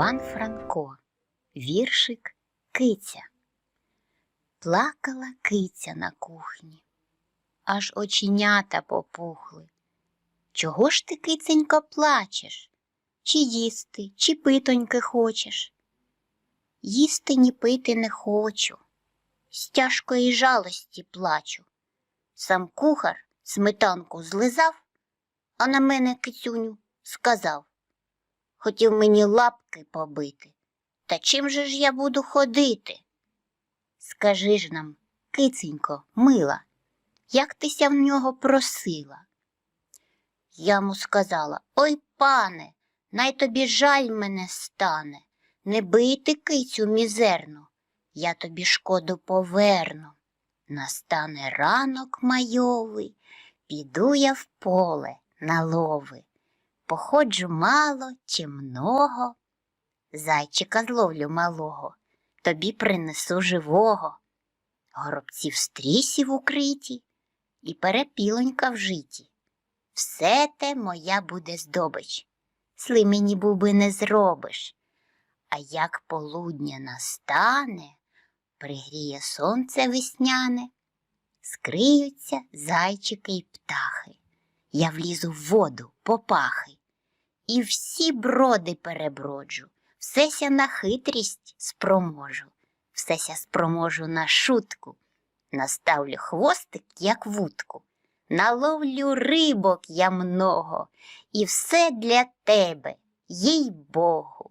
Іван Франко, віршик Киця. Плакала киця на кухні, аж оченята попухли. Чого ж ти, киценько, плачеш? Чи їсти, чи питоньки хочеш? Їсти ні пити не хочу, з тяжкої жалості плачу. Сам кухар сметанку злизав, а на мене кицюню сказав. Хотів мені лапки побити. Та чим же ж я буду ходити? Скажи ж нам, киценько, мила, як тися в нього просила? Я йому сказала Ой, пане, най тобі жаль мене стане, не бийте кицю мізерну, я тобі шкоду поверну. Настане ранок майовий, піду я в поле на лови. Походжу мало чи много, зайчика зловлю малого, тобі принесу живого. Горобці в стрісі укриті і перепілонька в житі. Все те моя буде здобич, сли мені буби не зробиш. А як полудня настане, пригріє сонце весняне, скриються зайчики й птахи. Я влізу в воду попахи і всі броди переброджу, всеся на хитрість спроможу, всеся спроможу на шутку, наставлю хвостик, як вудку, наловлю рибок я много, і все для тебе, їй Богу.